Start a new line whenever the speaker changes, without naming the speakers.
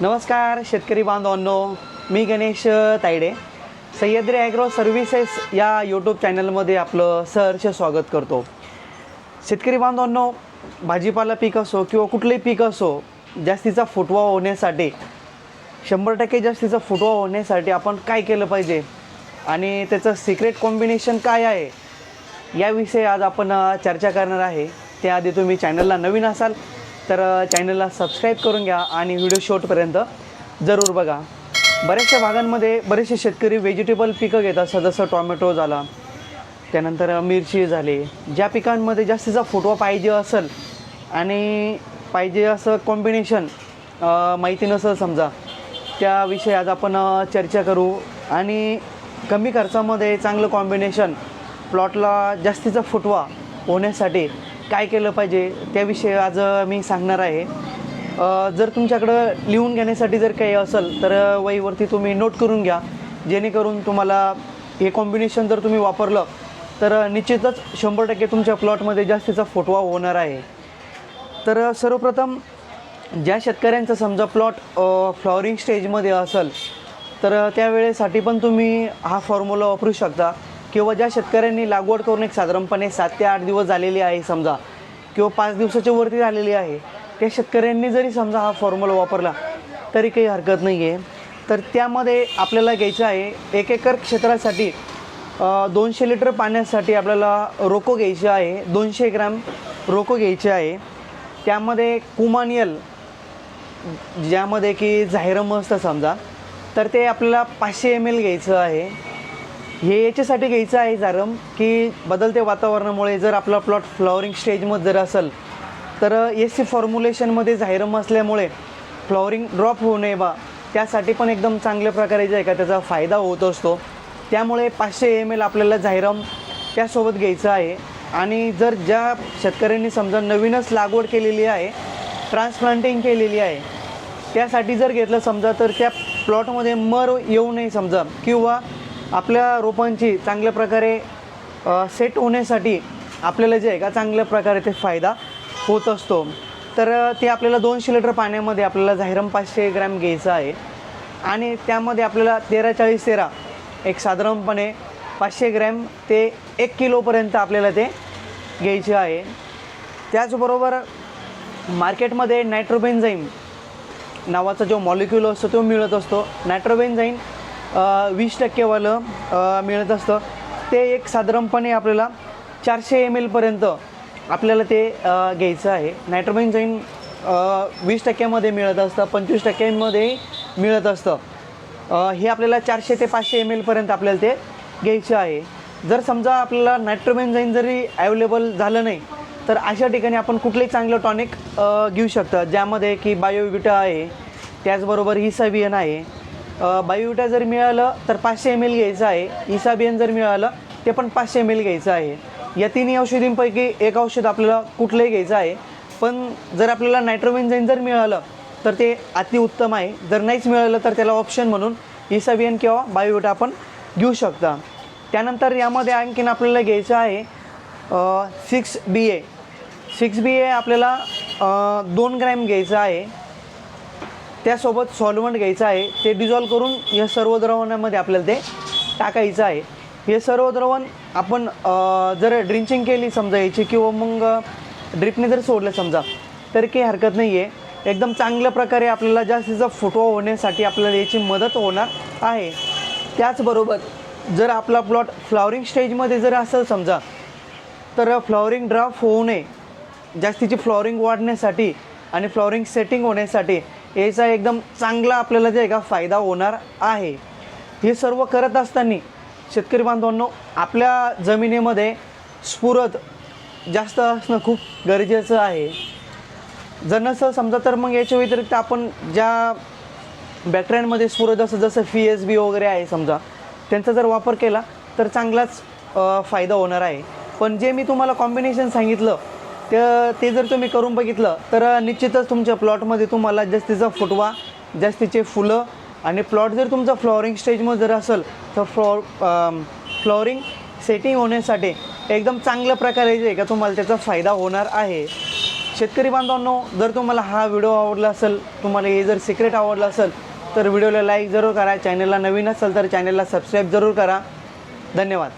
नमस्कार शेतकरी बांधवांनो मी गणेश तायडे. सह्याद्री ॲग्रो सर्व्हिसेस या यूट्यूब चॅनलमध्ये आपलं सहर्ष स्वागत करतो. शेतकरी बांधवांनो भाजीपाला पीक असो किंवा कुठलंही पीक असो जास्तीचा फुटवा होण्यासाठी शंभर टक्के जास्तीचा फुटवा होण्यासाठी आपण काय केलं पाहिजे आणि त्याचं सिक्रेट कॉम्बिनेशन काय आहे याविषयी आज आपण चर्चा करणार आहे. त्याआधी तुम्ही चॅनलला नवीन असाल तर चॅनलला सबस्क्राईब करून घ्या आणि व्हिडिओ शॉर्टपर्यंत जरूर बघा. बऱ्याचशा भागांमध्ये बरेचसे शेतकरी व्हेजिटेबल पिकं घेतात. जसं टॉमॅटो झाला त्यानंतर मिरची झाली. ज्या पिकांमध्ये जास्तीचा फुटवा पाहिजे असेल आणि पाहिजे असं कॉम्बिनेशन माहिती नसेल समजा त्याविषयी आज आपण चर्चा करू. आणि कमी खर्चामध्ये चांगलं कॉम्बिनेशन प्लॉटला जास्तीचा फुटवा होण्यासाठी काय केलं पाहिजे त्याविषयी आज मी सांगणार आहे. जर तुमच्याकडं लिहून घेण्यासाठी जर काही असेल तर वहीवरती तुम्ही नोट करून घ्या. जेणेकरून तुम्हाला हे कॉम्बिनेशन जर तुम्ही वापरलं तर निश्चितच शंभर टक्के तुमच्या प्लॉटमध्ये जास्तीचा फोटवा होणार आहे. तर सर्वप्रथम ज्या शेतकऱ्यांचा समजा प्लॉट फ्लॉवरिंग स्टेजमध्ये असेल तर त्यावेळेसाठी पण तुम्ही हा फॉर्म्युला वापरू शकता. किंवा ज्या शेतकऱ्यांनी लागवड करून एक साधारणपणे सात ते आठ दिवस झालेली आहे समजा किंवा पाच दिवसाच्या वरती झालेली आहे त्या शेतकऱ्यांनी जरी समजा हा फॉर्म्युला वापरला तरी काही हरकत नाही आहे तर त्यामध्ये आपल्याला घ्यायचं आहे एक एकर क्षेत्रासाठी दोनशे लिटर पाण्यासाठी आपल्याला रोको घ्यायचे आहे दोनशे ग्रॅम रोको घ्यायचे आहे. त्यामध्ये कुमानियल ज्यामध्ये की जाहिरम असतं समजा तर ते आपल्याला पाचशे एम एल घ्यायचं आहे. हे याच्यासाठी घ्यायचं आहे झारम की बदलत्या वातावरणामुळे जर आपला प्लॉट फ्लॉवरिंग स्टेजमध्ये जर असेल तर एस सी फॉर्म्युलेशनमध्ये झायरम असल्यामुळे फ्लॉवरिंग ड्रॉप होऊ नये बा. त्यासाठी पण एकदम चांगल्या प्रकारे जे आहे का त्याचा फायदा होत असतो. त्यामुळे पाचशे एम एल आपल्याला झायरम त्यासोबत घ्यायचं आहे. आणि जर ज्या शेतकऱ्यांनी समजा नवीनच लागवड केलेली आहे ट्रान्सप्लांटिंग केलेली आहे त्यासाठी जर घेतलं समजा तर त्या प्लॉटमध्ये मर येऊ नये समजा. किंवा आपल्या रोपांची चांगल्या प्रकारे सेट होण्यासाठी आपल्याला जे आहे का चांगल्या प्रकारे ते फायदा होत असतो. तर ते आपल्याला दोनशे लिटर पाण्यामध्ये आपल्याला झायरम पाचशे ग्रॅम घ्यायचं आहे. आणि त्यामध्ये आपल्याला तेरा चाळीस तेरा एक साधारणपणे पाचशे ग्रॅम ते एक किलोपर्यंत आपल्याला ते घ्यायचे आहे. त्याचबरोबर मार्केटमध्ये नायट्रोबेन्झाईम नावाचा जो मॉलिक्युल असतो तो मिळत असतो. नायट्रोबेन्झाईन वीस टक्केवालं मिळत असतं. ते एक साधारणपणे आपल्याला चारशे एम एलपर्यंत आपल्याला ते घ्यायचं आहे. नायट्रोबेन्झाईन वीस टक्क्यामध्ये मिळत असतं पंचवीस टक्क्यांमध्ये मिळत असतं. हे आपल्याला चारशे ते पाचशे एम एलपर्यंत आपल्याला ते घ्यायचं आहे. जर समजा आपल्याला नायट्रोबेन्झाईन जरी अवेलेबल झालं नाही तर अशा ठिकाणी आपण कुठलंही चांगलं टॉनिक घेऊ शकता. ज्यामध्ये की बायोविटा आहे त्याचबरोबर इसाबियन आहे. बायोविटा जर मिळालं तर पाचशे एम एल घ्यायचं आहे. इसाबियन जर मिळालं ते पण पाचशे एम एल घ्यायचं आहे. या तिन्ही औषधींपैकी एक औषध आपल्याला कुठलंही घ्यायचं आहे. पण जर आपल्याला नायट्रोबेन्झाईन जर मिळालं तर ते अतिउत्तम आहे. जर नाहीच मिळालं तर त्याला ऑप्शन म्हणून इसाबियन किंवा बायोविटा आपण घेऊ शकता. त्यानंतर यामध्ये आणखीन आपल्याला घ्यायचं आहे सिक्स बी ए सिक्स बी ए आपल्याला दोन ग्रॅम घ्यायचं आहे. त्यासोबत सॉल्वंट घ्यायचं आहे. ते डिझॉल्व करून या सर्व द्रवणामध्ये आपल्याला ते टाकायचं आहे. हे सर्व द्रवण आपण जर ड्रिंचिंग केली समजा याची किंवा मग ड्रिपने जर सोडलं समजा तर काही हरकत नाही आहे एकदम चांगल्या प्रकारे आपल्याला जास्तीचा फुटवा होण्यासाठी आपल्याला याची मदत होणार आहे. त्याचबरोबर जर आपला प्लॉट फ्लॉवरिंग स्टेजमध्ये जर असेल समजा तर फ्लॉवरिंग ड्राफ्ट होऊ नये. जास्तीची फ्लॉवरिंग वाढण्यासाठी आणि फ्लॉवरिंग सेटिंग होण्यासाठी याचा एकदम चांगला आपल्याला जे आहे का फायदा होणार आहे. हे सर्व करत असताना शेतकरी बांधवांनो आपल्या जमिनीमध्ये स्फुरद जास्त असणं खूप गरजेचं आहे. जर नसं समजा तर मग याच्या व्यतिरिक्त आपण ज्या बॅटऱ्यांमध्ये स्फुरद असं जसं फी एस बी वगैरे आहे समजा त्यांचा जर वापर केला तर चांगलाच फायदा होणार आहे. पण जे मी तुम्हाला कॉम्बिनेशन सांगितलं तर ते जर तुम्ही करून बघितलं तर निश्चितच तुमच्या प्लॉटमध्ये तुम्हाला जास्तीचा फुटवा जास्तीचे फुलं आणि प्लॉट जर तुमचा फ्लॉवरिंग स्टेजमध्ये जर असेल तर फ्लॉ फ्लॉवरिंग सेटिंग होण्यासाठी एकदम चांगल्या प्रकारे जे का तुम्हाला त्याचा फायदा होणार आहे. शेतकरी बांधवांनो जर तुम्हाला हा व्हिडिओ आवडला असेल तुम्हाला हे जर सिक्रेट आवडलं असेल तर व्हिडिओला लाईक जरूर करा. चॅनलला नवीन असेल तर चॅनलला सबस्क्राईब जरूर करा. धन्यवाद.